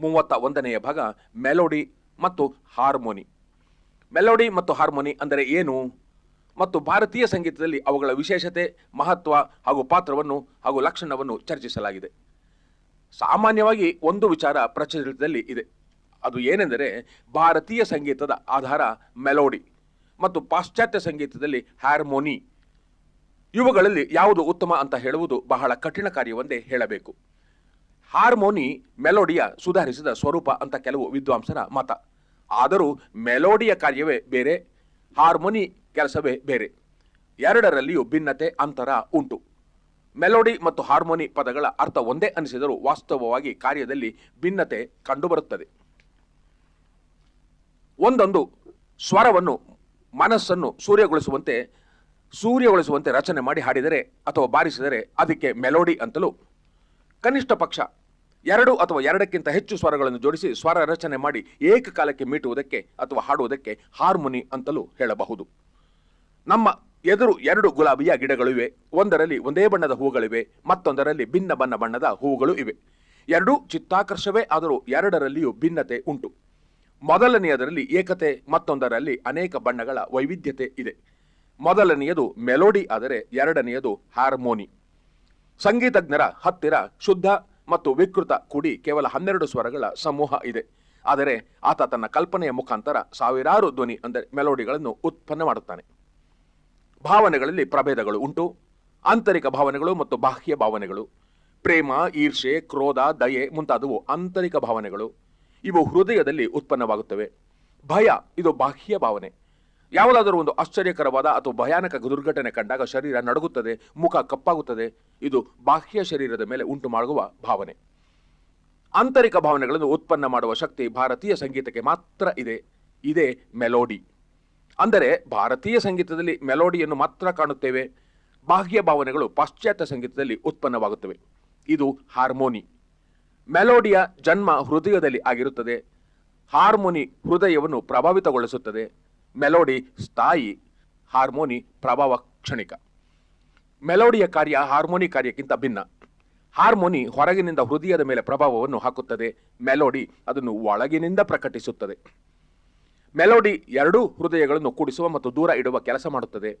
ಮೂವತ್ತ ಒಂದನೆಯ ಭಾಗ, ಮೆಲೋಡಿ ಮತ್ತು ಹಾರ್ಮೋನಿ. ಮೆಲೋಡಿ ಮತ್ತು ಹಾರ್ಮೋನಿ ಅಂದರೆ ಏನು? ಮತ್ತು ಭಾರತೀಯ ಸಂಗೀತದಲ್ಲಿ ಅವುಗಳ ವಿಶೇಷತೆ, ಮಹತ್ವ ಹಾಗೂ ಪಾತ್ರವನ್ನು ಹಾಗೂ ಲಕ್ಷಣವನ್ನು ಚರ್ಚಿಸಲಾಗಿದೆ. ಸಾಮಾನ್ಯವಾಗಿ ಒಂದು ವಿಚಾರ ಪ್ರಚಲಿತದಲ್ಲಿ ಇದೆ. ಅದು ಏನೆಂದರೆ ಭಾರತೀಯ ಸಂಗೀತದ ಆಧಾರ ಮೆಲೋಡಿ ಮತ್ತು ಪಾಶ್ಚಾತ್ಯ ಸಂಗೀತದಲ್ಲಿ ಹಾರ್ಮೋನಿ. ಇವುಗಳಲ್ಲಿ ಯಾವುದು ಉತ್ತಮ ಅಂತ ಹೇಳುವುದು ಬಹಳ ಕಠಿಣ ಕಾರ್ಯವೊಂದೇ ಹೇಳಬೇಕು. ಹಾರ್ಮೋನಿ ಮೆಲೋಡಿಯ ಸುಧಾರಿಸಿದ ಸ್ವರೂಪ ಅಂತ ಕೆಲವು ವಿದ್ವಾಂಸರ ಮತ. ಆದರೂ ಮೆಲೋಡಿಯ ಕಾರ್ಯವೇ ಬೇರೆ, ಹಾರ್ಮೋನಿ ಕೆಲಸವೇ ಬೇರೆ. ಎರಡರಲ್ಲಿಯೂ ಭಿನ್ನತೆ, ಅಂತರ ಉಂಟು. ಮೆಲೋಡಿ ಮತ್ತು ಹಾರ್ಮೋನಿ ಪದಗಳ ಅರ್ಥ ಒಂದೇ ಅನಿಸಿದರೂ ವಾಸ್ತವವಾಗಿ ಕಾರ್ಯದಲ್ಲಿ ಭಿನ್ನತೆ ಕಂಡುಬರುತ್ತದೆ. ಒಂದೊಂದು ಸ್ವರವನ್ನು ಮನಸ್ಸನ್ನು ಸೂರ್ಯಗೊಳಿಸುವಂತೆ ಸೂರ್ಯಗೊಳಿಸುವಂತೆ ರಚನೆ ಮಾಡಿ ಹಾಡಿದರೆ ಅಥವಾ ಬಾರಿಸಿದರೆ ಅದಕ್ಕೆ ಮೆಲೋಡಿ ಅಂತಲೂ ಕನಿಷ್ಠ ಪಕ್ಷ ಎರಡು ಅಥವಾ ಎರಡಕ್ಕಿಂತ ಹೆಚ್ಚು ಸ್ವರಗಳನ್ನು ಜೋಡಿಸಿ ಸ್ವರ ರಚನೆ ಮಾಡಿ ಏಕಕಾಲಕ್ಕೆ ಮೀಟುವುದಕ್ಕೆ ಅಥವಾ ಹಾಡುವುದಕ್ಕೆ ಹಾರ್ಮೋನಿ ಅಂತಲೂ ಹೇಳಬಹುದು. ನಮ್ಮ ಎದುರು ಎರಡು ಗುಲಾಬಿಯ ಗಿಡಗಳಿವೆ ಒಂದರಲ್ಲಿ ಒಂದೇ ಬಣ್ಣದ ಹೂಗಳಿವೆ ಮತ್ತೊಂದರಲ್ಲಿ ಭಿನ್ನ ಬಣ್ಣ ಬಣ್ಣದ ಹೂಗಳು ಇವೆ. ಎರಡೂ ಚಿತ್ತಾಕರ್ಷವೇ, ಆದರೂ ಎರಡರಲ್ಲಿಯೂ ಭಿನ್ನತೆ ಉಂಟು. ಮೊದಲನೆಯದರಲ್ಲಿ ಏಕತೆ, ಮತ್ತೊಂದರಲ್ಲಿ ಅನೇಕ ಬಣ್ಣಗಳ ವೈವಿಧ್ಯತೆ ಇದೆ. ಮೊದಲನೆಯದು ಮೆಲೋಡಿ, ಆದರೆ ಎರಡನೆಯದು ಹಾರ್ಮೋನಿ. ಸಂಗೀತಜ್ಞರ ಹತ್ತಿರ ಶುದ್ಧ ಮತ್ತು ವಿಕೃತ ಕುಡಿ ಕೇವಲ ಹನ್ನೆರಡು ಸ್ವರಗಳ ಸಮೂಹ ಇದೆ. ಆದರೆ ಆತ ತನ್ನ ಕಲ್ಪನೆಯ ಮುಖಾಂತರ ಸಾವಿರಾರು ಧ್ವನಿ ಅಂದರೆ ಮೆಲೋಡಿಗಳನ್ನು ಉತ್ಪನ್ನ ಮಾಡುತ್ತಾನೆ. ಭಾವನೆಗಳಲ್ಲಿ ಪ್ರಭೇದಗಳು ಉಂಟು. ಆಂತರಿಕ ಭಾವನೆಗಳು ಮತ್ತು ಬಾಹ್ಯ ಭಾವನೆಗಳು. ಪ್ರೇಮ ಈರ್ಷೆ ಕ್ರೋಧ, ದಯೆ ಮುಂತಾದವು ಆಂತರಿಕ ಭಾವನೆಗಳು. ಇವು ಹೃದಯದಲ್ಲಿ ಉತ್ಪನ್ನವಾಗುತ್ತವೆ. ಭಯ, ಇದು ಬಾಹ್ಯ ಭಾವನೆ. ಯಾವುದಾದರೂ ಒಂದು ಆಶ್ಚರ್ಯಕರವಾದ ಅಥವಾ ಭಯಾನಕ ದುರ್ಘಟನೆ ಕಂಡಾಗ ಶರೀರ ನಡುಗುತ್ತದೆ, ಮುಖ ಕಪ್ಪಾಗುತ್ತದೆ. ಇದು ಬಾಹ್ಯ ಶರೀರದ ಮೇಲೆ ಉಂಟು ಮಾಡುವ ಭಾವನೆ. ಆಂತರಿಕ ಭಾವನೆಗಳನ್ನು ಉತ್ಪನ್ನ ಮಾಡುವ ಶಕ್ತಿ ಭಾರತೀಯ ಸಂಗೀತಕ್ಕೆ ಮಾತ್ರ ಇದೆ. ಇದೇ ಮೆಲೋಡಿ. ಅಂದರೆ ಭಾರತೀಯ ಸಂಗೀತದಲ್ಲಿ ಮೆಲೋಡಿಯನ್ನು ಮಾತ್ರ ಕಾಣುತ್ತೇವೆ. ಬಾಹ್ಯ ಭಾವನೆಗಳು ಪಾಶ್ಚಾತ್ಯ ಸಂಗೀತದಲ್ಲಿ ಉತ್ಪನ್ನವಾಗುತ್ತವೆ. ಇದು ಹಾರ್ಮೋನಿ. ಮೆಲೋಡಿಯ ಜನ್ಮ ಹೃದಯದಲ್ಲಿ ಆಗಿರುತ್ತದೆ. ಹಾರ್ಮೋನಿ ಹೃದಯವನ್ನು ಪ್ರಭಾವಿತಗೊಳಿಸುತ್ತದೆ. ಮೆಲೋಡಿ ಸ್ಥಾಯಿ, ಹಾರ್ಮೋನಿ ಪ್ರಭಾವ ಕ್ಷಣಿಕ. ಮೆಲೋಡಿಯ ಕಾರ್ಯ ಹಾರ್ಮೋನಿ ಕಾರ್ಯಕ್ಕಿಂತ ಭಿನ್ನ. ಹಾರ್ಮೋನಿ ಹೊರಗಿನಿಂದ ಹೃದಯದ ಮೇಲೆ ಪ್ರಭಾವವನ್ನು ಹಾಕುತ್ತದೆ, ಮೆಲೋಡಿ ಅದನ್ನು ಒಳಗಿನಿಂದ ಪ್ರಕಟಿಸುತ್ತದೆ. ಮೆಲೋಡಿ ಎರಡೂ ಹೃದಯಗಳನ್ನು ಕೂಡಿಸುವ ಮತ್ತು ದೂರ ಇಡುವ ಕೆಲಸ ಮಾಡುತ್ತದೆ.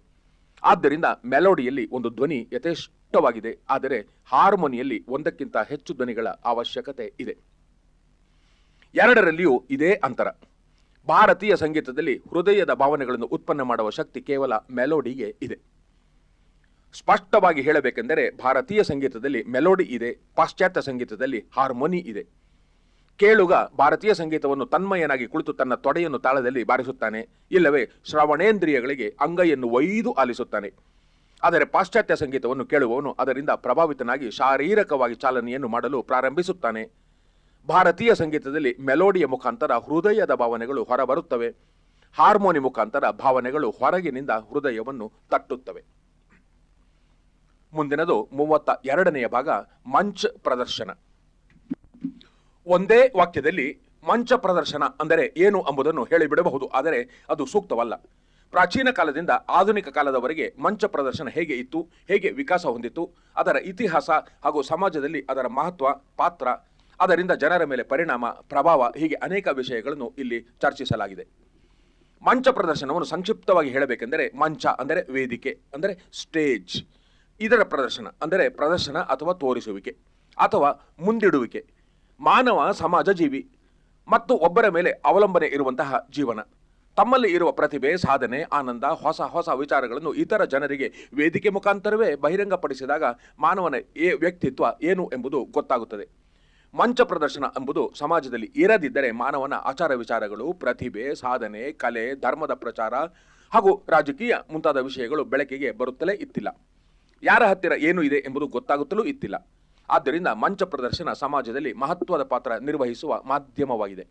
ಆದ್ದರಿಂದ ಮೆಲೋಡಿಯಲ್ಲಿ ಒಂದು ಧ್ವನಿ ಯಥೇಷ್ಟವಾಗಿದೆ, ಆದರೆ ಹಾರ್ಮೋನಿಯಲ್ಲಿ ಒಂದಕ್ಕಿಂತ ಹೆಚ್ಚು ಧ್ವನಿಗಳ ಅವಶ್ಯಕತೆ ಇದೆ. ಎರಡರಲ್ಲಿಯೂ ಇದೇ ಅಂತರ. ಭಾರತೀಯ ಸಂಗೀತದಲ್ಲಿ ಹೃದಯದ ಭಾವನೆಗಳನ್ನು ಉತ್ಪನ್ನ ಮಾಡುವ ಶಕ್ತಿ ಕೇವಲ ಮೆಲೋಡಿಗೆ ಇದೆ. ಸ್ಪಷ್ಟವಾಗಿ ಹೇಳಬೇಕೆಂದರೆ ಭಾರತೀಯ ಸಂಗೀತದಲ್ಲಿ ಮೆಲೋಡಿ ಇದೆ, ಪಾಶ್ಚಾತ್ಯ ಸಂಗೀತದಲ್ಲಿ ಹಾರ್ಮೋನಿ ಇದೆ. ಕೇಳುಗ ಭಾರತೀಯ ಸಂಗೀತವನ್ನು ತನ್ಮಯನಾಗಿ ಕುಳಿತು ತನ್ನ ತೊಡೆಯನ್ನು ತಾಳದಲ್ಲಿ ಬಾರಿಸುತ್ತಾನೆ, ಇಲ್ಲವೇ ಶ್ರವಣೇಂದ್ರಿಯಗಳಿಗೆ ಅಂಗೈಯನ್ನು ಒಯ್ದು ಆಲಿಸುತ್ತಾನೆ. ಆದರೆ ಪಾಶ್ಚಾತ್ಯ ಸಂಗೀತವನ್ನು ಕೇಳುವವನು ಅದರಿಂದ ಪ್ರಭಾವಿತನಾಗಿ ಶಾರೀರಿಕವಾಗಿ ಚಾಲನೆಯನ್ನು ಮಾಡಲು ಪ್ರಾರಂಭಿಸುತ್ತಾನೆ. ಭಾರತೀಯ ಸಂಗೀತದಲ್ಲಿ ಮೆಲೋಡಿಯ ಮುಖಾಂತರ ಹೃದಯದ ಭಾವನೆಗಳು ಹೊರಬರುತ್ತವೆ. ಹಾರ್ಮೋನಿ ಮುಖಾಂತರ ಭಾವನೆಗಳು ಹೊರಗಿನಿಂದ ಹೃದಯವನ್ನು ತಟ್ಟುತ್ತವೆ. ಮುಂದಿನದು ಮೂವತ್ತ ಎರಡನೆಯ ಭಾಗ, ಮಂಚ್ ಪ್ರದರ್ಶನ. ಒಂದೇ ವಾಕ್ಯದಲ್ಲಿ ಮಂಚ ಪ್ರದರ್ಶನ ಅಂದರೆ ಏನು ಎಂಬುದನ್ನು ಹೇಳಿಬಿಡಬಹುದು, ಆದರೆ ಅದು ಸೂಕ್ತವಲ್ಲ. ಪ್ರಾಚೀನ ಕಾಲದಿಂದ ಆಧುನಿಕ ಕಾಲದವರೆಗೆ ಮಂಚ ಪ್ರದರ್ಶನ ಹೇಗೆ ಇತ್ತು, ಹೇಗೆ ವಿಕಾಸ ಹೊಂದಿತ್ತು, ಅದರ ಇತಿಹಾಸ ಹಾಗೂ ಸಮಾಜದಲ್ಲಿ ಅದರ ಮಹತ್ವ, ಪಾತ್ರ ಅದರಿಂದ ಜನರ ಮೇಲೆ ಪರಿಣಾಮ, ಪ್ರಭಾವ, ಹೀಗೆ ಅನೇಕ ವಿಷಯಗಳನ್ನು ಇಲ್ಲಿ ಚರ್ಚಿಸಲಾಗಿದೆ. ಮಂಚ ಪ್ರದರ್ಶನವನ್ನು ಸಂಕ್ಷಿಪ್ತವಾಗಿ ಹೇಳಬೇಕೆಂದರೆ ಮಂಚ ಅಂದರೆ ವೇದಿಕೆ ಅಂದರೆ ಸ್ಟೇಜ್, ಇದರ ಪ್ರದರ್ಶನ ಅಂದರೆ ಪ್ರದರ್ಶನ ಅಥವಾ ತೋರಿಸುವಿಕೆ ಅಥವಾ ಮುಂದಿಡುವಿಕೆ, ಮಾನವ ಸಮಾಜ ಜೀವಿ ಮತ್ತು ಒಬ್ಬರ ಮೇಲೆ ಅವಲಂಬನೆ ಇರುವಂತಹ ಜೀವನ. ತಮ್ಮಲ್ಲಿ ಇರುವ ಪ್ರತಿಭೆ, ಸಾಧನೆ, ಆನಂದ, ಹೊಸ ಹೊಸ ವಿಚಾರಗಳನ್ನು ಇತರ ಜನರಿಗೆ ವೇದಿಕೆ ಮುಖಾಂತರವೇ ಬಹಿರಂಗಪಡಿಸಿದಾಗ ಮಾನವನ ಏ ವ್ಯಕ್ತಿತ್ವ ಏನು ಎಂಬುದು ಗೊತ್ತಾಗುತ್ತದೆ. ಮಂಚ ಪ್ರದರ್ಶನ ಎಂಬುದು ಸಮಾಜದಲ್ಲಿ ಇರದಿದ್ದರೆ ಮಾನವನ ಆಚಾರ ವಿಚಾರಗಳು, ಪ್ರತಿಭೆ, ಸಾಧನೆ, ಕಲೆ, ಧರ್ಮದ ಪ್ರಚಾರ ಹಾಗೂ ರಾಜಕೀಯ ಮುಂತಾದ ವಿಷಯಗಳು ಬೆಳಕಿಗೆ ಬರುತ್ತಲೇ ಇತ್ತಿಲ್ಲ. ಯಾರ ಹತ್ತಿರ ಏನು ಇದೆ ಎಂಬುದು ಗೊತ್ತಾಗುತ್ತಲೂ ಇತ್ತಿಲ್ಲ. ಆದ್ದರಿಂದ ಮಂಚ ಪ್ರದರ್ಶನ ಸಮಾಜದಲ್ಲಿ ಮಹತ್ವದ ಪಾತ್ರ ನಿರ್ವಹಿಸುವ ಮಾಧ್ಯಮವಾಗಿದೆ.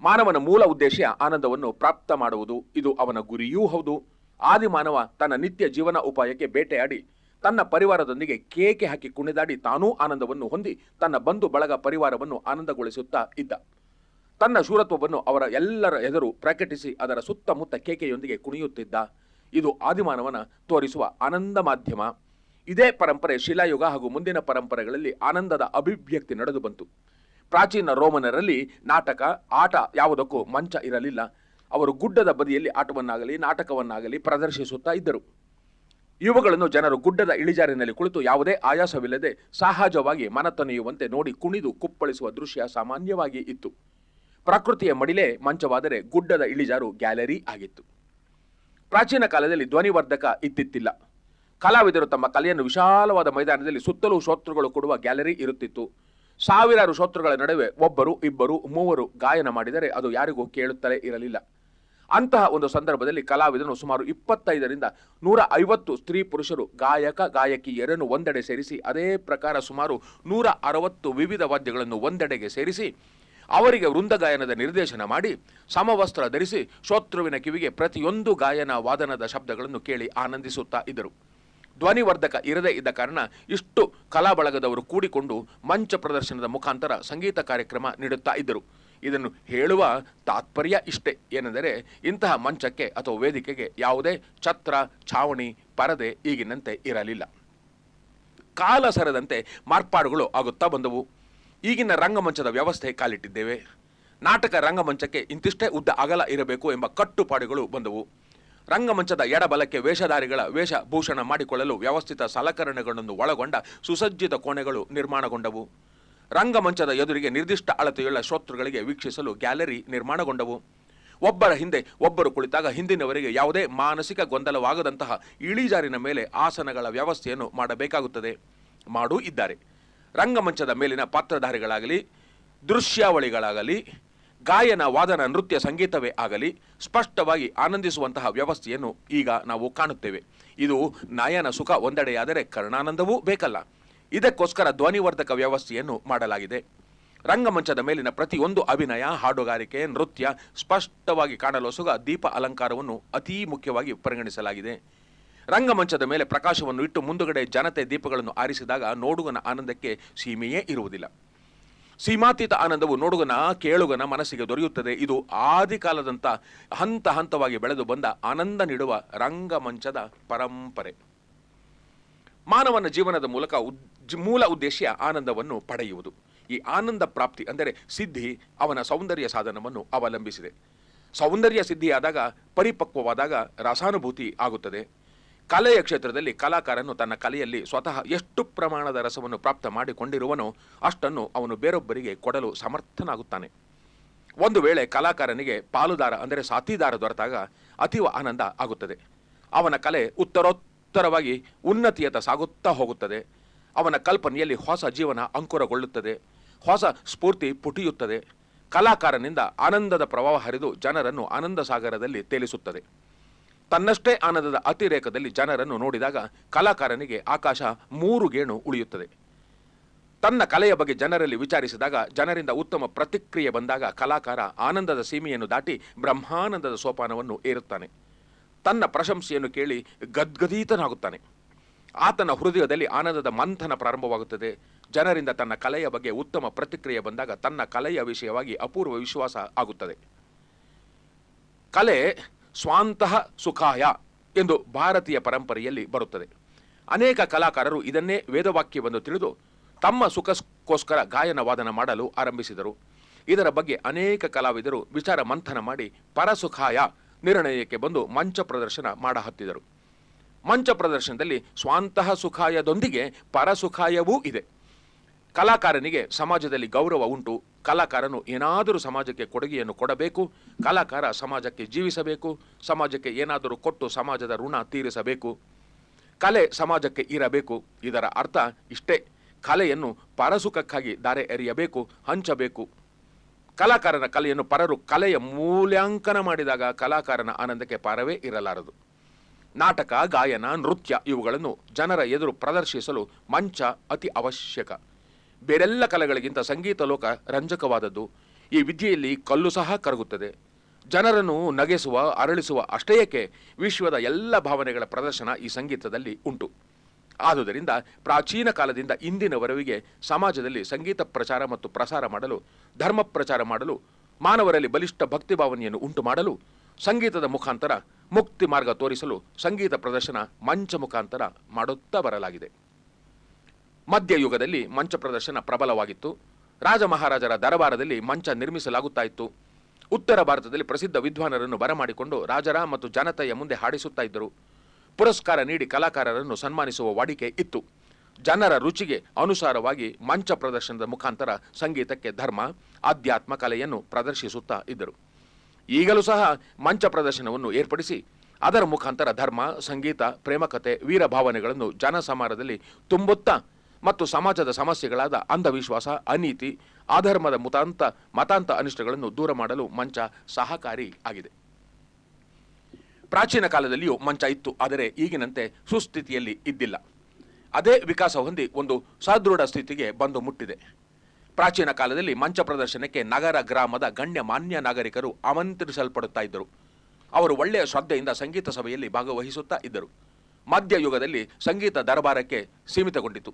ಮಾನವನ ಮೂಲ ಉದ್ದೇಶ ಆನಂದವನ್ನು ಪ್ರಾಪ್ತ ಮಾಡುವುದು. ಇದು ಅವನ ಗುರಿಯೂ ಹೌದು. ಆದಿಮಾನವ ತನ್ನ ನಿತ್ಯ ಜೀವನ ಉಪಾಯಕ್ಕೆ ಬೇಟೆಯಾಡಿ ತನ್ನ ಪರಿವಾರದೊಂದಿಗೆ ಕೇಕೆ ಹಾಕಿ ಕುಣಿದಾಡಿ ತಾನೂ ಆನಂದವನ್ನು ಹೊಂದಿ ತನ್ನ ಬಂಧು ಬಳಗ ಪರಿವಾರವನ್ನು ಆನಂದಗೊಳಿಸುತ್ತಾ ಇದ್ದ. ತನ್ನ ಶೂರತ್ವವನ್ನು ಅವರ ಎಲ್ಲರ ಎದುರು ಪ್ರಕಟಿಸಿ ಅದರ ಸುತ್ತಮುತ್ತ ಕೇಕೆಯೊಂದಿಗೆ ಕುಣಿಯುತ್ತಿದ್ದ. ಇದು ಆದಿಮಾನವನ ತೋರಿಸುವ ಆನಂದ ಮಾಧ್ಯಮ. ಇದೇ ಪರಂಪರೆ ಶಿಲಾಯುಗ ಹಾಗೂ ಮುಂದಿನ ಪರಂಪರೆಗಳಲ್ಲಿ ಆನಂದದ ಅಭಿವ್ಯಕ್ತಿ ನಡೆದು ಬಂತು. ಪ್ರಾಚೀನ ರೋಮನರಲ್ಲಿ ನಾಟಕ, ಆಟ ಯಾವುದಕ್ಕೂ ಮಂಚ ಇರಲಿಲ್ಲ. ಅವರು ಗುಡ್ಡದ ಬದಿಯಲ್ಲಿ ಆಟವನ್ನಾಗಲಿ, ನಾಟಕವನ್ನಾಗಲಿ ಪ್ರದರ್ಶಿಸುತ್ತಾ ಇದ್ದರು. ಇವುಗಳನ್ನು ಜನರು ಗುಡ್ಡದ ಇಳಿಜಾರಿನಲ್ಲಿ ಕುಳಿತು ಯಾವುದೇ ಆಯಾಸವಿಲ್ಲದೆ ಸಹಜವಾಗಿ ಮನತನೆಯುವಂತೆ ನೋಡಿ ಕುಣಿದು ಕುಪ್ಪಳಿಸುವ ದೃಶ್ಯ ಸಾಮಾನ್ಯವಾಗಿ ಇತ್ತು. ಪ್ರಕೃತಿಯ ಮಡಿಲೇ ಮಂಚವಾದರೆ ಗುಡ್ಡದ ಇಳಿಜಾರು ಗ್ಯಾಲರಿ ಆಗಿತ್ತು. ಪ್ರಾಚೀನ ಕಾಲದಲ್ಲಿ ಧ್ವನಿವರ್ಧಕ ಇತ್ತಿತ್ತಿಲ್ಲ. ಕಲಾವಿದರು ತಮ್ಮ ಕಲೆಯನ್ನು ವಿಶಾಲವಾದ ಮೈದಾನದಲ್ಲಿ ಸುತ್ತಲೂ ಶೋತೃಗಳು ಕೊಡುವ ಗ್ಯಾಲರಿ ಇರುತ್ತಿತ್ತು. ಸಾವಿರಾರು ಶೋತೃಗಳ ನಡುವೆ ಒಬ್ಬರು ಇಬ್ಬರು ಮೂವರು ಗಾಯನ ಮಾಡಿದರೆ ಅದು ಯಾರಿಗೂ ಕೇಳುತ್ತಲೇ ಇರಲಿಲ್ಲ. ಅಂತಹ ಒಂದು ಸಂದರ್ಭದಲ್ಲಿ ಕಲಾವಿದನು ಸುಮಾರು ಇಪ್ಪತ್ತೈದರಿಂದ ನೂರ ಐವತ್ತು ಸ್ತ್ರೀ ಪುರುಷರು ಗಾಯಕ, ಗಾಯಕಿಯರನ್ನು ಒಂದೆಡೆ ಸೇರಿಸಿ, ಅದೇ ಪ್ರಕಾರ ಸುಮಾರು ನೂರ ಅರವತ್ತು ವಿವಿಧ ವಾದ್ಯಗಳನ್ನು ಒಂದೆಡೆಗೆ ಸೇರಿಸಿ, ಅವರಿಗೆ ವೃಂದ ಗಾಯನದ ನಿರ್ದೇಶನ ಮಾಡಿ, ಸಮವಸ್ತ್ರ ಧರಿಸಿ ಶೋತ್ರುವಿನ ಕಿವಿಗೆ ಪ್ರತಿಯೊಂದು ಗಾಯನ, ವಾದನದ ಶಬ್ದಗಳನ್ನು ಕೇಳಿ ಆನಂದಿಸುತ್ತಾ ಇದ್ದರು. ಧ್ವನಿವರ್ಧಕ ಇರದೇ ಇದ್ದ ಕಾರಣ ಇಷ್ಟು ಕಲಾ ಬಳಗದವರು ಕೂಡಿಕೊಂಡು ಮಂಚ ಪ್ರದರ್ಶನದ ಮುಖಾಂತರ ಸಂಗೀತ ಕಾರ್ಯಕ್ರಮ ನೀಡುತ್ತಾ ಇದ್ದರು. ಇದನ್ನು ಹೇಳುವ ತಾತ್ಪರ್ಯ ಇಷ್ಟೇ. ಏನೆಂದರೆ, ಇಂತಹ ಮಂಚಕ್ಕೆ ಅಥವಾ ವೇದಿಕೆಗೆ ಯಾವುದೇ ಛತ್ರ, ಛಾವಣಿ, ಪರದೆ ಈಗಿನಂತೆ ಇರಲಿಲ್ಲ. ಕಾಲ ಸರದಂತೆ ಮಾರ್ಪಾಡುಗಳು ಆಗುತ್ತಾ ಬಂದವು. ಈಗಿನ ರಂಗಮಂಚದ ವ್ಯವಸ್ಥೆ ಕಾಲಿಟ್ಟಿದ್ದೇವೆ. ನಾಟಕ ರಂಗಮಂಚಕ್ಕೆ ಇಂತಿಷ್ಟೇ ಉದ್ದ ಅಗಲ ಇರಬೇಕು ಎಂಬ ಕಟ್ಟುಪಾಡುಗಳು ಬಂದವು. ರಂಗಮಂಚದ ಎಡಬಲಕ್ಕೆ ವೇಷಧಾರಿಗಳ ವೇಷಭೂಷಣ ಮಾಡಿಕೊಳ್ಳಲು ವ್ಯವಸ್ಥಿತ ಸಲಕರಣೆಗಳನ್ನು ಒಳಗೊಂಡ ಸುಸಜ್ಜಿತ ಕೋಣೆಗಳು ನಿರ್ಮಾಣಗೊಂಡವು. ರಂಗಮಂಚದ ಎದುರಿಗೆ ನಿರ್ದಿಷ್ಟ ಅಳತೆಯುಳ್ಳ ಶ್ರೋತೃಗಳಿಗೆ ವೀಕ್ಷಿಸಲು ಗ್ಯಾಲರಿ ನಿರ್ಮಾಣಗೊಂಡವು. ಒಬ್ಬರ ಹಿಂದೆ ಒಬ್ಬರು ಕುಳಿತಾಗ ಹಿಂದಿನವರಿಗೆ ಯಾವುದೇ ಮಾನಸಿಕ ಗೊಂದಲವಾಗದಂತಹ ಇಳಿಜಾರಿನ ಮೇಲೆ ಆಸನಗಳ ವ್ಯವಸ್ಥೆಯನ್ನು ಮಾಡಬೇಕಾಗುತ್ತದೆ. ಮಾಡೂ ಇದ್ದಾರೆ. ರಂಗಮಂಚದ ಮೇಲಿನ ಪಾತ್ರಧಾರಿಗಳಾಗಲಿ, ದೃಶ್ಯಾವಳಿಗಳಾಗಲಿ, ಗಾಯನ, ವಾದನ, ನೃತ್ಯ, ಸಂಗೀತವೇ ಆಗಲಿ ಸ್ಪಷ್ಟವಾಗಿ ಆನಂದಿಸುವಂತಹ ವ್ಯವಸ್ಥೆಯನ್ನು ಈಗ ನಾವು ಕಾಣುತ್ತೇವೆ. ಇದು ನಯನ ಸುಖ ಒಂದೆಡೆಯಾದರೆ ಕರ್ಣಾನಂದವೂ ಬೇಕಲ್ಲ. ಇದಕ್ಕೋಸ್ಕರ ಧ್ವನಿವರ್ಧಕ ವ್ಯವಸ್ಥೆಯನ್ನು ಮಾಡಲಾಗಿದೆ. ರಂಗಮಂಚದ ಮೇಲಿನ ಪ್ರತಿಯೊಂದು ಅಭಿನಯ, ಹಾಡುಗಾರಿಕೆ, ನೃತ್ಯ ಸ್ಪಷ್ಟವಾಗಿ ಕಾಣಲೊಸುಗ ದೀಪ ಅಲಂಕಾರವನ್ನು ಅತೀ ಮುಖ್ಯವಾಗಿ ಪರಿಗಣಿಸಲಾಗಿದೆ. ರಂಗಮಂಚದ ಮೇಲೆ ಪ್ರಕಾಶವನ್ನು ಇಟ್ಟು ಮುಂದುಗಡೆ ಜನತೆ ದೀಪಗಳನ್ನು ಆರಿಸಿದಾಗ ನೋಡುಗನ ಆನಂದಕ್ಕೆ ಸೀಮೆಯೇ ಇರುವುದಿಲ್ಲ. ಸೀಮಾತೀತ ಆನಂದವು ನೋಡುಗನ, ಕೇಳುಗನ ಮನಸ್ಸಿಗೆ ದೊರೆಯುತ್ತದೆ. ಇದು ಆದಿಕಾಲದಂಥ ಹಂತ ಹಂತವಾಗಿ ಬೆಳೆದು ಬಂದ ಆನಂದ ನೀಡುವ ರಂಗಮಂಚದ ಪರಂಪರೆ. ಮಾನವನ ಜೀವನದ ಮೂಲಕ ಮೂಲ ಉದ್ದೇಶ ಆನಂದವನ್ನು ಪಡೆಯುವುದು. ಈ ಆನಂದ ಪ್ರಾಪ್ತಿ ಅಂದರೆ ಸಿದ್ಧಿ, ಅವನ ಸೌಂದರ್ಯ ಸಾಧನವನ್ನು ಅವಲಂಬಿಸಿದೆ. ಸೌಂದರ್ಯ ಸಿದ್ಧಿಯಾದಾಗ ಪರಿಪಕ್ವವಾದಾಗ ರಸಾನುಭೂತಿ ಆಗುತ್ತದೆ. ಕಲೆಯ ಕ್ಷೇತ್ರದಲ್ಲಿ ಕಲಾಕಾರನು ತನ್ನ ಕಲೆಯಲ್ಲಿ ಸ್ವತಃ ಎಷ್ಟು ಪ್ರಮಾಣದ ರಸವನ್ನು ಪ್ರಾಪ್ತ ಮಾಡಿಕೊಂಡಿರುವನೋ ಅಷ್ಟನ್ನು ಅವನು ಬೇರೊಬ್ಬರಿಗೆ ಕೊಡಲು ಸಮರ್ಥನಾಗುತ್ತಾನೆ. ಒಂದು ವೇಳೆ ಕಲಾಕಾರನಿಗೆ ಪಾಲುದಾರ ಅಂದರೆ ಸಾಥೀದಾರ ದೊರೆತಾಗ ಅತೀವ ಆನಂದ ಆಗುತ್ತದೆ. ಅವನ ಕಲೆ ಉತ್ತರೋತ್ತರವಾಗಿ ಉನ್ನತಿಯತ್ತ ಸಾಗುತ್ತಾ ಹೋಗುತ್ತದೆ. ಅವನ ಕಲ್ಪನೆಯಲ್ಲಿ ಹೊಸ ಜೀವನ ಅಂಕುರಗೊಳ್ಳುತ್ತದೆ. ಹೊಸ ಸ್ಫೂರ್ತಿ ಪುಟಿಯುತ್ತದೆ. ಕಲಾಕಾರನಿಂದ ಆನಂದದ ಪ್ರವಾಹ ಹರಿದು ಜನರನ್ನು ಆನಂದ ಸಾಗರದಲ್ಲಿ ತೇಲಿಸುತ್ತದೆ. ತನ್ನಷ್ಟೇ ಆನಂದದ ಅತಿರೇಕದಲ್ಲಿ ಜನರನ್ನು ನೋಡಿದಾಗ ಕಲಾಕಾರನಿಗೆ ಆಕಾಶ ಮೂರು ಗೇಣು ಉಳಿಯುತ್ತದೆ. ತನ್ನ ಕಲೆಯ ಬಗ್ಗೆ ಜನರಲ್ಲಿ ವಿಚಾರಿಸಿದಾಗ ಜನರಿಂದ ಉತ್ತಮ ಪ್ರತಿಕ್ರಿಯೆ ಬಂದಾಗ ಕಲಾಕಾರ ಆನಂದದ ಸೀಮೆಯನ್ನು ದಾಟಿ ಬ್ರಹ್ಮಾನಂದದ ಸೋಪಾನವನ್ನು ಏರುತ್ತಾನೆ. ತನ್ನ ಪ್ರಶಂಸೆಯನ್ನು ಕೇಳಿ ಗದ್ಗದೀತನಾಗುತ್ತಾನೆ. ಆತನ ಹೃದಯದಲ್ಲಿ ಆನಂದದ ಮಂಥನ ಪ್ರಾರಂಭವಾಗುತ್ತದೆ. ಜನರಿಂದ ತನ್ನ ಕಲೆಯ ಬಗ್ಗೆ ಉತ್ತಮ ಪ್ರತಿಕ್ರಿಯೆ ಬಂದಾಗ ತನ್ನ ಕಲೆಯ ವಿಷಯವಾಗಿ ಅಪೂರ್ವ ವಿಶ್ವಾಸ ಆಗುತ್ತದೆ. ಕಲೆ ಸ್ವಾಂತಹ ಸುಖಾಯ ಎಂದು ಭಾರತೀಯ ಪರಂಪರೆಯಲ್ಲಿ ಬರುತ್ತದೆ. ಅನೇಕ ಕಲಾಕಾರರು ಇದನ್ನೇ ವೇದವಾಕ್ಯವೆಂದು ತಿಳಿದು ತಮ್ಮ ಸುಖಕ್ಕೋಸ್ಕರ ಗಾಯನ ವಾದನ ಮಾಡಲು ಆರಂಭಿಸಿದರು. ಇದರ ಬಗ್ಗೆ ಅನೇಕ ಕಲಾವಿದರು ವಿಚಾರ ಮಂಥನ ಮಾಡಿ ಪರಸುಖಾಯ ನಿರ್ಣಯಕ್ಕೆ ಬಂದು ಮಂಚ ಪ್ರದರ್ಶನ ಮಾಡಹತ್ತಿದರು. ಮಂಚ ಪ್ರದರ್ಶನದಲ್ಲಿ ಸ್ವಾಂತಹ ಸುಖಾಯದೊಂದಿಗೆ ಪರಸುಖಾಯವೂ ಇದೆ. ಕಲಾಕಾರನಿಗೆ ಸಮಾಜದಲ್ಲಿ ಗೌರವ ಉಂಟು. ಕಲಾಕಾರನು ಏನಾದರೂ ಸಮಾಜಕ್ಕೆ ಕೊಡುಗೆಯನ್ನು ಕೊಡಬೇಕು, ಕಲಾಕಾರ ಸಮಾಜಕ್ಕೆ ಜೀವಿಸಬೇಕು, ಸಮಾಜಕ್ಕೆ ಏನಾದರೂ ಕೊಟ್ಟು ಸಮಾಜದ ಋಣ ತೀರಿಸಬೇಕು. ಕಲೆ ಸಮಾಜಕ್ಕೆ ಇರಬೇಕು. ಇದರ ಅರ್ಥ ಇಷ್ಟೇ. ಕಲೆಯನ್ನು ಪರಸುಖಕ್ಕಾಗಿ ದಾರೆ ಎರೆಯಬೇಕು, ಹಂಚಬೇಕು. ಕಲಾಕಾರನ ಕಲೆಯನ್ನು ಪರರು ಕಲೆಯ ಮೂಲ್ಯಾಂಕನ ಮಾಡಿದಾಗ ಕಲಾಕಾರನ ಆನಂದಕ್ಕೆ ಪಾರವೇ ಇರಲಾರದು. ನಾಟಕ, ಗಾಯನ, ನೃತ್ಯ ಇವುಗಳನ್ನು ಜನರ ಎದುರು ಪ್ರದರ್ಶಿಸಲು ಮಂಚ ಅತಿ ಅವಶ್ಯಕ. ಬೇರೆಲ್ಲ ಕಲೆಗಳಿಗಿಂತ ಸಂಗೀತ ಲೋಕ ರಂಜಕವಾದದ್ದು. ಈ ವಿದ್ಯೆಯಲ್ಲಿ ಕಲ್ಲು ಸಹ ಕರಗುತ್ತದೆ. ಜನರನ್ನು ನಗೆಸುವ, ಅರಳಿಸುವ ಅಷ್ಟೇಯಕ್ಕೆ ವಿಶ್ವದ ಎಲ್ಲ ಭಾವನೆಗಳ ಪ್ರದರ್ಶನ ಈ ಸಂಗೀತದಲ್ಲಿ ಉಂಟು. ಆದುದರಿಂದ ಪ್ರಾಚೀನ ಕಾಲದಿಂದ ಇಂದಿನವರೆಗೆ ಸಮಾಜದಲ್ಲಿ ಸಂಗೀತ ಪ್ರಚಾರ ಮತ್ತು ಪ್ರಸಾರ ಮಾಡಲು, ಧರ್ಮ ಪ್ರಚಾರ ಮಾಡಲು, ಮಾನವರಲ್ಲಿ ಬಲಿಷ್ಠ ಭಕ್ತಿ ಭಾವನೆಯನ್ನು ಉಂಟು ಮಾಡಲು ಸಂಗೀತದ ಮುಖಾಂತರ ಮುಕ್ತಿ ಮಾರ್ಗ ತೋರಿಸಲು ಸಂಗೀತ ಪ್ರದರ್ಶನ ಮಂಚ ಮುಖಾಂತರ ಮಾಡುತ್ತಾ ಬರಲಾಗಿದೆ. ಮಧ್ಯಯುಗದಲ್ಲಿ ಮಂಚ ಪ್ರದರ್ಶನ ಪ್ರಬಲವಾಗಿತ್ತು. ರಾಜ ಮಹಾರಾಜರ ದರಬಾರದಲ್ಲಿ ಮಂಚ ನಿರ್ಮಿಸಲಾಗುತ್ತಾ ಇತ್ತು. ಉತ್ತರ ಭಾರತದಲ್ಲಿ ಪ್ರಸಿದ್ಧ ವಿದ್ವಾನರನ್ನು ಬರಮಾಡಿಕೊಂಡು ರಾಜರ ಮತ್ತು ಜನತೆಯ ಮುಂದೆ ಹಾಡಿಸುತ್ತಾ ಇದ್ದರು. ಪುರಸ್ಕಾರ ನೀಡಿ ಕಲಾಕಾರರನ್ನು ಸನ್ಮಾನಿಸುವ ವಾಡಿಕೆ ಇತ್ತು. ಜನರ ರುಚಿಗೆ ಅನುಸಾರವಾಗಿ ಮಂಚ ಪ್ರದರ್ಶನದ ಮುಖಾಂತರ ಸಂಗೀತಕ್ಕೆ ಧರ್ಮ, ಆಧ್ಯಾತ್ಮ ಕಲೆಯನ್ನು ಪ್ರದರ್ಶಿಸುತ್ತಾ ಇದ್ದರು. ಈಗಲೂ ಸಹ ಮಂಚ ಪ್ರದರ್ಶನವನ್ನು ಏರ್ಪಡಿಸಿ, ಅದರ ಮುಖಾಂತರ ಧರ್ಮ, ಸಂಗೀತ, ಪ್ರೇಮಕತೆ, ವೀರಭಾವನೆಗಳನ್ನು ಜನಸಮಾರದಲ್ಲಿ ತುಂಬುತ್ತಾ ಮತ್ತು ಸಮಾಜದ ಸಮಸ್ಯೆಗಳಾದ ಅಂಧವಿಶ್ವಾಸ, ಅನೀತಿ, ಅಧರ್ಮದ ಮುತಾಂತ, ಮತಾಂತ ಅನಿಷ್ಟಗಳನ್ನು ದೂರ ಮಾಡಲು ಮಂಚ ಸಹಕಾರಿ ಆಗಿದೆ. ಪ್ರಾಚೀನ ಕಾಲದಲ್ಲಿಯೂ ಮಂಚ ಇತ್ತು, ಆದರೆ ಈಗಿನಂತೆ ಸುಸ್ಥಿತಿಯಲ್ಲಿ ಇದ್ದಿಲ್ಲ. ಅದೇ ವಿಕಾಸ ಹೊಂದಿ ಒಂದು ಸದೃಢ ಸ್ಥಿತಿಗೆ ಬಂದು ಮುಟ್ಟಿದೆ. ಪ್ರಾಚೀನ ಕಾಲದಲ್ಲಿ ಮಂಚ ಪ್ರದರ್ಶನಕ್ಕೆ ನಗರ ಗ್ರಾಮದ ಗಣ್ಯ ಮಾನ್ಯ ನಾಗರಿಕರು ಆಮಂತ್ರಿಸಲ್ಪಡುತ್ತಾ ಇದ್ದರು. ಅವರು ಒಳ್ಳೆಯ ಶ್ರದ್ಧೆಯಿಂದ ಸಂಗೀತ ಸಭೆಯಲ್ಲಿ ಭಾಗವಹಿಸುತ್ತಾ ಇದ್ದರು. ಮಧ್ಯಯುಗದಲ್ಲಿ ಸಂಗೀತ ದರಬಾರಕ್ಕೆ ಸೀಮಿತಗೊಂಡಿತು.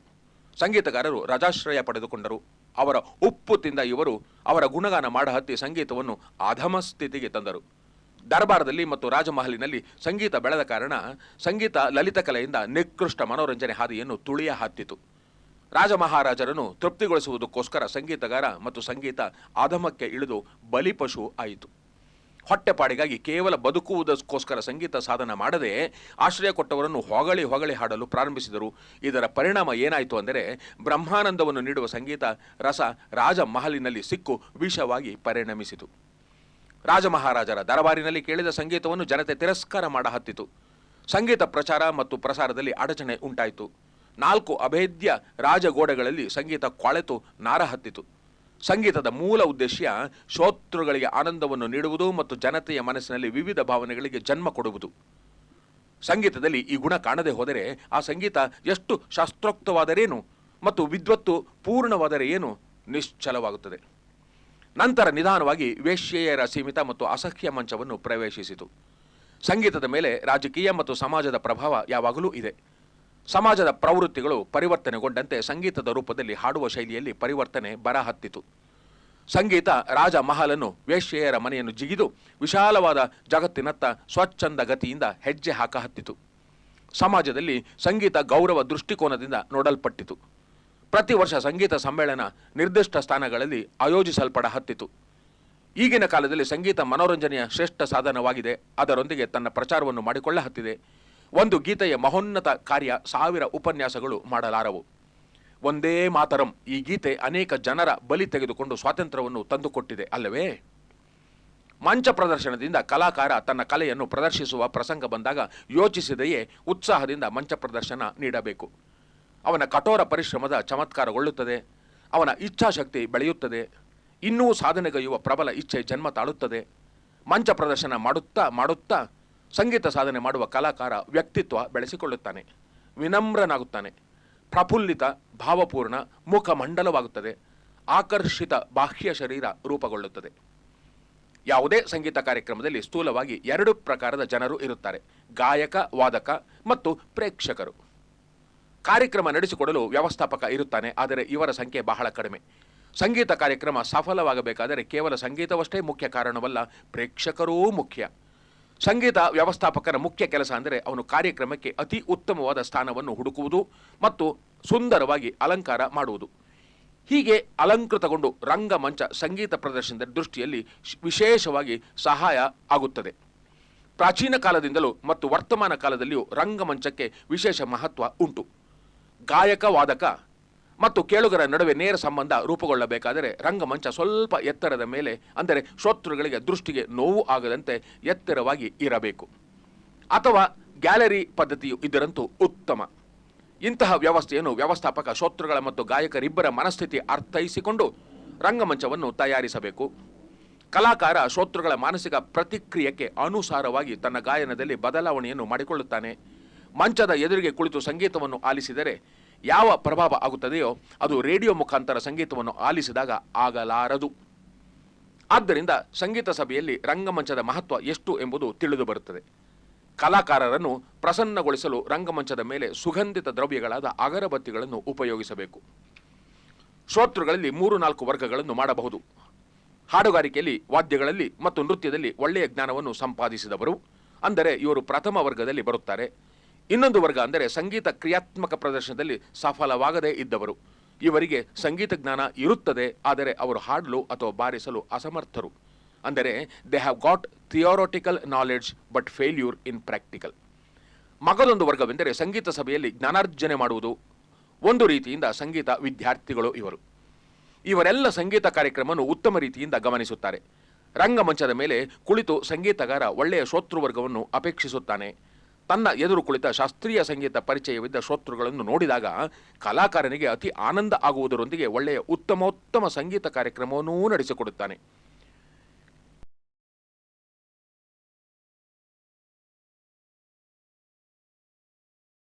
ಸಂಗೀತಗಾರರು ರಜಾಶ್ರಯ ಪಡೆದುಕೊಂಡರು. ಅವರ ಉಪ್ಪು ತಿಂದ ಇವರು ಅವರ ಗುಣಗಾನ ಮಾಡಹತ್ತಿ ಸಂಗೀತವನ್ನು ಅಧಮ ಸ್ಥಿತಿಗೆ ತಂದರು. ದರ್ಬಾರದಲ್ಲಿ ಮತ್ತು ರಾಜಮಹಲಿನಲ್ಲಿ ಸಂಗೀತ ಬೆಳೆದ ಕಾರಣ ಸಂಗೀತ ಲಲಿತ ಕಲೆಯಿಂದ ನಿಕೃಷ್ಟ ಮನೋರಂಜನೆ ಹಾದಿಯನ್ನು ತುಳಿಯ ಹತ್ತಿತು. ರಾಜಮಹಾರಾಜರನ್ನು ತೃಪ್ತಿಗೊಳಿಸುವುದಕ್ಕೋಸ್ಕರ ಸಂಗೀತಗಾರ ಮತ್ತು ಸಂಗೀತ ಅಧಮಕ್ಕೆ ಇಳಿದು ಬಲಿಪಶು ಆಯಿತು. ಹೊಟ್ಟೆಪಾಡಿಗಾಗಿ ಕೇವಲ ಬದುಕುವುದಕ್ಕೋಸ್ಕರ ಸಂಗೀತ ಸಾಧನ ಮಾಡದೆ ಆಶ್ರಯ ಕೊಟ್ಟವರನ್ನು ಹೊಗಳಿ ಹೊಗಳಿ ಹಾಡಲು ಪ್ರಾರಂಭಿಸಿದರು. ಇದರ ಪರಿಣಾಮ ಏನಾಯಿತು ಅಂದರೆ ಬ್ರಹ್ಮಾನಂದವನ್ನು ನೀಡುವ ಸಂಗೀತ ರಸ ರಾಜಮಹಲಿನಲ್ಲಿ ಸಿಕ್ಕು ವಿಷವಾಗಿ ಪರಿಣಮಿಸಿತು. ರಾಜಮಹಾರಾಜರ ದರಬಾರಿನಲ್ಲಿ ಕೇಳಿದ ಸಂಗೀತವನ್ನು ಜನತೆ ತಿರಸ್ಕಾರ ಮಾಡ ಹತ್ತಿತು. ಸಂಗೀತ ಪ್ರಚಾರ ಮತ್ತು ಪ್ರಸಾರದಲ್ಲಿ ಅಡಚಣೆ ಉಂಟಾಯಿತು. ನಾಲ್ಕು ಅಭೇದ್ಯ ರಾಜಗೋಡೆಗಳಲ್ಲಿ ಸಂಗೀತ ಕೊಳೆತು, ನಾರ ಹತ್ತಿತು. ಸಂಗೀತದ ಮೂಲ ಉದ್ದೇಶ ಶ್ರೋತೃಗಳಿಗೆ ಆನಂದವನ್ನು ನೀಡುವುದು ಮತ್ತು ಜನತೆಯ ಮನಸ್ಸಿನಲ್ಲಿ ವಿವಿಧ ಭಾವನೆಗಳಿಗೆ ಜನ್ಮ ಕೊಡುವುದು. ಸಂಗೀತದಲ್ಲಿ ಈ ಗುಣ ಕಾಣದೆ ಹೋದರೆ ಆ ಸಂಗೀತ ಎಷ್ಟು ಶಾಸ್ತ್ರೋಕ್ತವಾದರೇನು ಮತ್ತು ವಿದ್ವತ್ತು ಪೂರ್ಣವಾದರೆ ಏನು? ನಿಶ್ಚಲವಾಗುತ್ತದೆ. ನಂತರ ನಿಧಾನವಾಗಿ ವೇಶ್ಯೆಯರ ಸೀಮಿತ ಮತ್ತು ಅಸಹ್ಯ ಮಂಚವನ್ನು ಪ್ರವೇಶಿಸಿತು. ಸಂಗೀತದ ಮೇಲೆ ರಾಜಕೀಯ ಮತ್ತು ಸಮಾಜದ ಪ್ರಭಾವ ಯಾವಾಗಲೂ ಇದೆ. ಸಮಾಜದ ಪ್ರವೃತ್ತಿಗಳು ಪರಿವರ್ತನೆಗೊಂಡಂತೆ ಸಂಗೀತದ ರೂಪದಲ್ಲಿ ಹಾಡುವ ಶೈಲಿಯಲ್ಲಿ ಪರಿವರ್ತನೆ ಬರಹತ್ತಿತು. ಸಂಗೀತ ರಾಜ ಮಹಲನ್ನು ವೇಶ್ಯೆಯರ ಮನೆಯನ್ನು ಜಿಗಿದು ವಿಶಾಲವಾದ ಜಗತ್ತಿನತ್ತ ಸ್ವಚ್ಛಂದ ಗತಿಯಿಂದ ಹೆಜ್ಜೆ ಹಾಕಹತ್ತಿತು. ಸಮಾಜದಲ್ಲಿ ಸಂಗೀತ ಗೌರವ ದೃಷ್ಟಿಕೋನದಿಂದ ನೋಡಲ್ಪಟ್ಟಿತು. ಪ್ರತಿ ವರ್ಷ ಸಂಗೀತ ಸಮ್ಮೇಳನ ನಿರ್ದಿಷ್ಟ ಸ್ಥಾನಗಳಲ್ಲಿ ಆಯೋಜಿಸಲ್ಪಡ ಹತ್ತಿತು. ಈಗಿನ ಕಾಲದಲ್ಲಿ ಸಂಗೀತ ಮನೋರಂಜನೆಯ ಶ್ರೇಷ್ಠ ಸಾಧನವಾಗಿದೆ. ಅದರೊಂದಿಗೆ ತನ್ನ ಪ್ರಚಾರವನ್ನು ಮಾಡಿಕೊಳ್ಳ ಹತ್ತಿದೆ. ಒಂದು ಗೀತೆಯ ಮಹೋನ್ನತ ಕಾರ್ಯ ಸಾವಿರ ಉಪನ್ಯಾಸಗಳು ಮಾಡಲಾರವು. ಒಂದೇ ಮಾತರಂ, ಈ ಗೀತೆ ಅನೇಕ ಜನರ ಬಲಿ ತೆಗೆದುಕೊಂಡು ಸ್ವಾತಂತ್ರ್ಯವನ್ನು ತಂದುಕೊಟ್ಟಿದೆ ಅಲ್ಲವೇ? ಮಂಚ ಪ್ರದರ್ಶನದಿಂದ ಕಲಾಕಾರ ತನ್ನ ಕಲೆಯನ್ನು ಪ್ರದರ್ಶಿಸುವ ಪ್ರಸಂಗ ಬಂದಾಗ ಯೋಚಿಸಿದೆಯೇ ಉತ್ಸಾಹದಿಂದ ಮಂಚ ಪ್ರದರ್ಶನ ನೀಡಬೇಕು. ಅವನ ಕಠೋರ ಪರಿಶ್ರಮದ ಚಮತ್ಕಾರಗೊಳ್ಳುತ್ತದೆ. ಅವನ ಇಚ್ಛಾಶಕ್ತಿ ಬೆಳೆಯುತ್ತದೆ. ಇನ್ನೂ ಸಾಧನೆಗೈಯುವ ಪ್ರಬಲ ಇಚ್ಛೆ ಜನ್ಮ ತಾಳುತ್ತದೆ. ಮಂಚ ಪ್ರದರ್ಶನ ಮಾಡುತ್ತಾ ಮಾಡುತ್ತಾ ಸಂಗೀತ ಸಾಧನೆ ಮಾಡುವ ಕಲಾಕಾರ ವ್ಯಕ್ತಿತ್ವ ಬೆಳೆಸಿಕೊಳ್ಳುತ್ತಾನೆ. ವಿನಮ್ರನಾಗುತ್ತಾನೆ. ಪ್ರಫುಲ್ಲಿತ, ಭಾವಪೂರ್ಣ, ಮುಖಮಂಡಲವಾಗುತ್ತದೆ. ಆಕರ್ಷಿತ ಬಾಹ್ಯ ಶರೀರ ರೂಪಗೊಳ್ಳುತ್ತದೆ. ಯಾವುದೇ ಸಂಗೀತ ಕಾರ್ಯಕ್ರಮದಲ್ಲಿ ಸ್ಥೂಲವಾಗಿ ಎರಡು ಪ್ರಕಾರದ ಜನರು ಇರುತ್ತಾರೆ. ಗಾಯಕ, ವಾದಕ ಮತ್ತು ಪ್ರೇಕ್ಷಕರು. ಕಾರ್ಯಕ್ರಮ ನಡೆಸಿಕೊಡಲು ವ್ಯವಸ್ಥಾಪಕ ಇರುತ್ತಾನೆ, ಆದರೆ ಇವರ ಸಂಖ್ಯೆ ಬಹಳ ಕಡಿಮೆ. ಸಂಗೀತ ಕಾರ್ಯಕ್ರಮ ಸಫಲವಾಗಬೇಕಾದರೆ ಕೇವಲ ಸಂಗೀತವಷ್ಟೇ ಮುಖ್ಯ ಕಾರಣವಲ್ಲ, ಪ್ರೇಕ್ಷಕರೂ ಮುಖ್ಯ. ಸಂಗೀತ ವ್ಯವಸ್ಥಾಪಕನ ಮುಖ್ಯ ಕೆಲಸ ಅಂದರೆ ಅವನು ಕಾರ್ಯಕ್ರಮಕ್ಕೆ ಅತಿ ಉತ್ತಮವಾದ ಸ್ಥಾನವನ್ನು ಹುಡುಕುವುದು ಮತ್ತು ಸುಂದರವಾಗಿ ಅಲಂಕಾರ ಮಾಡುವುದು. ಹೀಗೆ ಅಲಂಕೃತಗೊಂಡು ರಂಗಮಂಚ ಸಂಗೀತ ಪ್ರದರ್ಶನದ ದೃಷ್ಟಿಯಲ್ಲಿ ವಿಶೇಷವಾಗಿ ಸಹಾಯ ಆಗುತ್ತದೆ. ಪ್ರಾಚೀನ ಕಾಲದಿಂದಲೂ ಮತ್ತು ವರ್ತಮಾನ ಕಾಲದಲ್ಲಿಯೂ ರಂಗಮಂಚಕ್ಕೆ ವಿಶೇಷ ಮಹತ್ವ ಉಂಟು. ಗಾಯಕ ವಾದಕ ಮತ್ತು ಕೇಳುಗರ ನಡುವೆ ನೇರ ಸಂಬಂಧ ರೂಪುಗೊಳ್ಳಬೇಕಾದರೆ ರಂಗಮಂಚ ಸ್ವಲ್ಪ ಎತ್ತರದ ಮೇಲೆ, ಅಂದರೆ ಶ್ರೋತೃಗಳಿಗೆ ದೃಷ್ಟಿಗೆ ನೋವು ಆಗದಂತೆ ಎತ್ತರವಾಗಿ ಇರಬೇಕು. ಅಥವಾ ಗ್ಯಾಲರಿ ಪದ್ಧತಿಯು ಇದರಂತೂ ಉತ್ತಮ. ಇಂತಹ ವ್ಯವಸ್ಥೆಯನ್ನು ವ್ಯವಸ್ಥಾಪಕ ಶ್ರೋತೃಗಳ ಮತ್ತು ಗಾಯಕರಿಬ್ಬರ ಮನಸ್ಥಿತಿ ಅರ್ಥೈಸಿಕೊಂಡು ರಂಗಮಂಚವನ್ನು ತಯಾರಿಸಬೇಕು. ಕಲಾಕಾರ ಶ್ರೋತೃಗಳ ಮಾನಸಿಕ ಪ್ರತಿಕ್ರಿಯೆಗೆ ಅನುಸಾರವಾಗಿ ತನ್ನ ಗಾಯನದಲ್ಲಿ ಬದಲಾವಣೆಯನ್ನು ಮಾಡಿಕೊಳ್ಳುತ್ತಾನೆ. ಮಂಚದ ಎದುರಿಗೆ ಕುಳಿತು ಸಂಗೀತವನ್ನು ಆಲಿಸಿದರೆ ಯಾವ ಪ್ರಭಾವ ಆಗುತ್ತದೆಯೋ ಅದು ರೇಡಿಯೋ ಮುಖಾಂತರ ಸಂಗೀತವನ್ನು ಆಲಿಸಿದಾಗ ಆಗಲಾರದು. ಆದ್ದರಿಂದ ಸಂಗೀತ ಸಭೆಯಲ್ಲಿ ರಂಗಮಂಚದ ಮಹತ್ವ ಎಷ್ಟು ಎಂಬುದು ತಿಳಿದು ಬರುತ್ತದೆ. ಕಲಾಕಾರರನ್ನು ಪ್ರಸನ್ನಗೊಳಿಸಲು ರಂಗಮಂಚದ ಮೇಲೆ ಸುಗಂಧಿತ ದ್ರವ್ಯಗಳಾದ ಅಗರಬತ್ತಿಗಳನ್ನು ಉಪಯೋಗಿಸಬೇಕು. ಶ್ರೋತೃಗಳಲ್ಲಿ ಮೂರು ನಾಲ್ಕು ವರ್ಗಗಳನ್ನು ಮಾಡಬಹುದು. ಹಾಡುಗಾರಿಕೆಯಲ್ಲಿ, ವಾದ್ಯಗಳಲ್ಲಿ ಮತ್ತು ನೃತ್ಯದಲ್ಲಿ ಒಳ್ಳೆಯ ಜ್ಞಾನವನ್ನು ಸಂಪಾದಿಸಿದವರು. ಅಂದರೆ ಇವರು ಪ್ರಥಮ ವರ್ಗದಲ್ಲಿ ಬರುತ್ತಾರೆ. ಇನ್ನೊಂದು ವರ್ಗ ಅಂದರೆ ಸಂಗೀತ ಕ್ರಿಯಾತ್ಮಕ ಪ್ರದರ್ಶನದಲ್ಲಿ ಸಫಲವಾಗದೇ ಇದ್ದವರು. ಇವರಿಗೆ ಸಂಗೀತ ಜ್ಞಾನ ಇರುತ್ತದೆ, ಆದರೆ ಅವರು ಹಾಡಲು ಅಥವಾ ಬಾರಿಸಲು ಅಸಮರ್ಥರು. ಅಂದರೆ they have got theoretical knowledge but failure in practical ಮಗದೊಂದು ವರ್ಗವೆಂದರೆ ಸಂಗೀತ ಸಭೆಯಲ್ಲಿ ಜ್ಞಾನಾರ್ಜನೆ ಮಾಡುವುದು. ಒಂದು ರೀತಿಯಿಂದ ಸಂಗೀತ ವಿದ್ಯಾರ್ಥಿಗಳು ಇವರು. ಇವರೆಲ್ಲ ಸಂಗೀತ ಕಾರ್ಯಕ್ರಮವನ್ನು ಉತ್ತಮ ರೀತಿಯಿಂದ ಗಮನಿಸುತ್ತಾರೆ. ರಂಗಮಂಚದ ಮೇಲೆ ಕುಳಿತು ಸಂಗೀತಗಾರ ಒಳ್ಳೆಯ ಶ್ರೋತೃವರ್ಗವನ್ನು ಅಪೇಕ್ಷಿಸುತ್ತಾನೆ. ತನ್ನ ಎದುರು ಕುಳಿತ ಶಾಸ್ತ್ರೀಯ ಸಂಗೀತ ಪರಿಚಯವಿದ್ದ ಶ್ರೋತೃಗಳನ್ನು ನೋಡಿದಾಗ ಕಲಾಕಾರನಿಗೆ ಅತಿ ಆನಂದ ಆಗುವುದರೊಂದಿಗೆ ಒಳ್ಳೆಯ ಉತ್ತಮೋತ್ತಮ ಸಂಗೀತ ಕಾರ್ಯಕ್ರಮವನ್ನೂ ನಡೆಸಿಕೊಡುತ್ತಾನೆ.